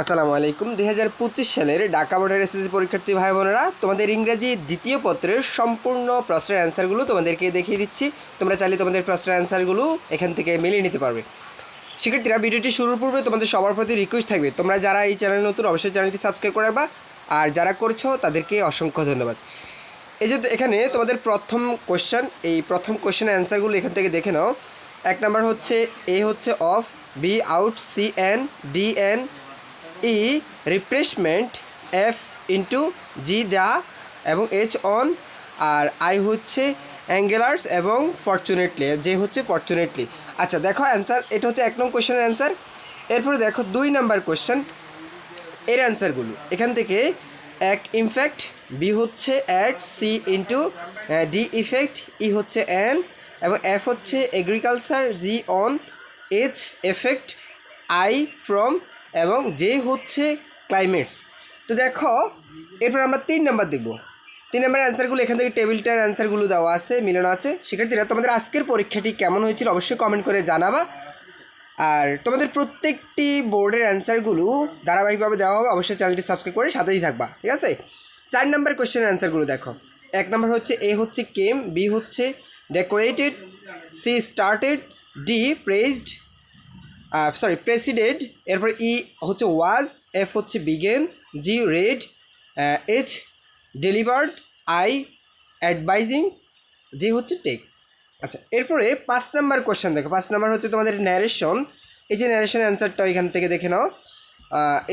আসসালামু আলাইকুম। দুই হাজার পঁচিশ সালের ঢাকা বোর্ডের এসএসসি পরীক্ষার্থী ভাই বোনেরা, তোমাদের ইংরেজি দ্বিতীয় পত্রের সম্পূর্ণ প্রশ্নের অ্যান্সারগুলো তোমাদেরকে দেখিয়ে দিচ্ছি। তোমরা চাইলে তোমাদের প্রশ্নের অ্যান্সারগুলো এখান থেকে মিলিয়ে নিতে পারবে। শিক্ষার্থীরা ভিডিওটি শুরুর পূর্বে তোমাদের সবার প্রতি রিকোয়েস্ট থাকবে। তোমরা যারা এই চ্যানেল নতুন, অবশ্যই চ্যানেলটি সাবস্ক্রাইব করে রাখবা। আর যারা করছ, তাদেরকে অসংখ্য ধন্যবাদ। এই যে এখানে তোমাদের প্রথম কোশ্চেন এই প্রথম কোশ্চেনের অ্যান্সারগুলো এখান থেকে দেখে নাও। এক নাম্বার হচ্ছে এ হচ্ছে of B out C an D an E replacement F into G the এবং এইচ অন আর আই হচ্ছে অ্যাঙ্গেলার্স এবং ফরচুনেটলি যে হচ্ছে ফরচুনেটলি আচ্ছা দেখো অ্যান্সার এটা হচ্ছে এক নং কোশ্চেনের অ্যান্সার এরপরে দেখো দুই নাম্বার কোশ্চেন এর অ্যান্সারগুলো এখান থেকে এক ইনফ্যাক্ট বি হচ্ছে at C into D effect E হচ্ছে এন এবং এফ হচ্ছে agriculture G on H effect I from এবং জে হচ্ছে ক্লাইমেটস তো দেখো, এরপর আমরা তিন নাম্বার দেখব। তিন নাম্বার অ্যান্সারগুলো এখান থেকে টেবিলটার অ্যান্সারগুলো দেওয়া আছে, মিলানো আছে। শিক্ষার্থীরা, তোমাদের আজকের পরীক্ষাটি কেমন হয়েছিল অবশ্যই কমেন্ট করে জানাবা। আর তোমাদের প্রত্যেকটি বোর্ডের অ্যান্সারগুলো ধারাবাহিকভাবে দেওয়া হবে, অবশ্যই চ্যানেলটি সাবস্ক্রাইব করে সাথেই থাকবা, ঠিক আছে? চার নাম্বার কোয়েশ্চেনের অ্যান্সারগুলো দেখো। এক নম্বর হচ্ছে এ হচ্ছে কেম বি হচ্ছে decorated C started D pressed sorry presided এরপর ই হচ্ছে ওয়াজ এফ হচ্ছে began G red H delivered I advising G হচ্ছে টেক আচ্ছা এরপরে পাঁচ নাম্বার কোশ্চেন দেখো। পাঁচ নাম্বার হচ্ছে তোমাদের ন্যারেশন এই যে ন্যারেশন অ্যান্সারটা এখান থেকে দেখে নাও।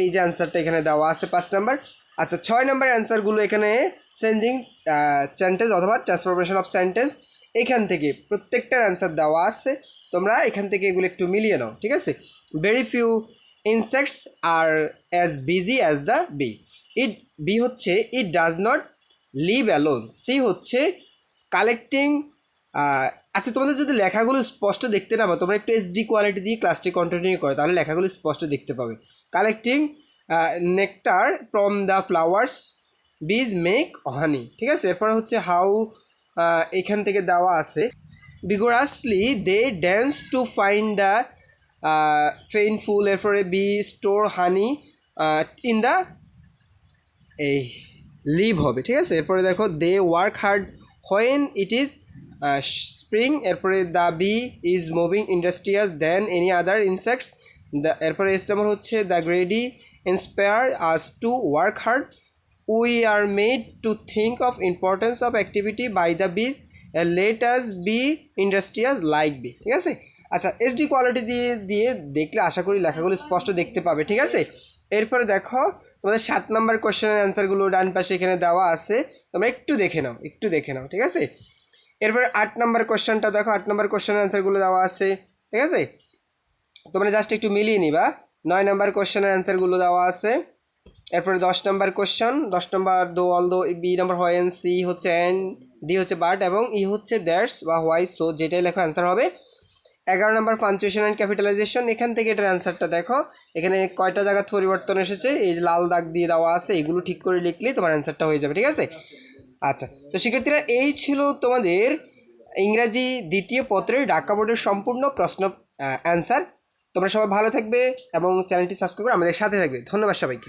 এই যে অ্যান্সারটা এখানে দেওয়া আছে পাঁচ নাম্বার। আচ্ছা ছয় নাম্বার অ্যান্সারগুলো এখানে চেঞ্জিং সেন্টেন্স অথবা ট্রান্সফরমেশন অফ সেন্টেন্স এখান থেকে প্রত্যেকটার অ্যান্সার দেওয়া আছে। তোমরা এখান থেকে এগুলো একটু মিলিয়ে নাও, ঠিক আছে? Very few insects are as busy as the bee it B হচ্ছে it does not live alone C হচ্ছে কালেক্টিং আচ্ছা তোমাদের যদি লেখাগুলো স্পষ্ট দেখতে না তোমরা একটু এইচডি কোয়ালিটি দিয়ে ক্লাসটি কন্টিনিউ করো, তাহলে লেখাগুলো স্পষ্ট দেখতে পাবে। Collecting nectar from the flowers bees make honey ঠিক আছে? এরপর হচ্ছে হাউ এখান থেকে দেওয়া আছে। Vigorously they dance to find the uh, painful এরপরে B store honey in the এই লিভ হবে ঠিক আছে? এরপরে দেখো they work hard when it is spring এরপরে the bee is moving industrious than any other insects the এরপরে S হচ্ছে the greedy inspire us to work hard we are made to think of importance of activity by the bees let us be industrious like bee ঠিক আছে? আচ্ছা SD quality দিয়ে দিয়ে দেখলে আশা করি লেখাগুলো স্পষ্ট দেখতে পাবে, ঠিক আছে? এরপরে দেখো, তোমাদের সাত নাম্বার কোশ্চেনের অ্যান্সারগুলো ডান পাশে এখানে দেওয়া আছে, তোমরা একটু দেখে নাও, একটু দেখে নাও, ঠিক আছে? এরপরে আট নাম্বার কোশ্চেনটা দেখো, আট নাম্বার কোশ্চেনের অ্যান্সারগুলো দেওয়া আছে, ঠিক আছে? তোমরা জাস্ট একটু মিলিয়ে নিবা, নয় নাম্বার কোশ্চেনের অ্যান্সারগুলো দেওয়া আছে, এরপরে দশ নম্বর কোশ্চেন দশ নম্বর দো অল দো বি নম্বর হয় এন সি হচ্ছে অ্যান ডি হচ্ছে বাট এবং ই হচ্ছে দ্যাটস বা হোয়াই সো যেটাই লেখা অ্যান্সার হবে। এগারো নম্বর পাঞ্চুয়েশন অ্যান্ড ক্যাপিটালাইজেশন এখান থেকে এটার অ্যান্সারটা দেখো। এখানে কয়টা জায়গা পরিবর্তন এসেছে? এই যে লাল দাগ দিয়ে দেওয়া আছে, এগুলো ঠিক করে লিখলেই তোমার অ্যান্সারটা হয়ে যাবে, ঠিক আছে? আচ্ছা তো শিক্ষার্থীরা, এই ছিল তোমাদের ইংরাজি দ্বিতীয় পত্রের ঢাকা বোর্ডের সম্পূর্ণ প্রশ্ন অ্যান্সার তোমরা সবাই ভালো থাকবে এবং চ্যানেলটি সাবস্ক্রাইব করে আমাদের সাথে থাকবে। ধন্যবাদ সবাইকে।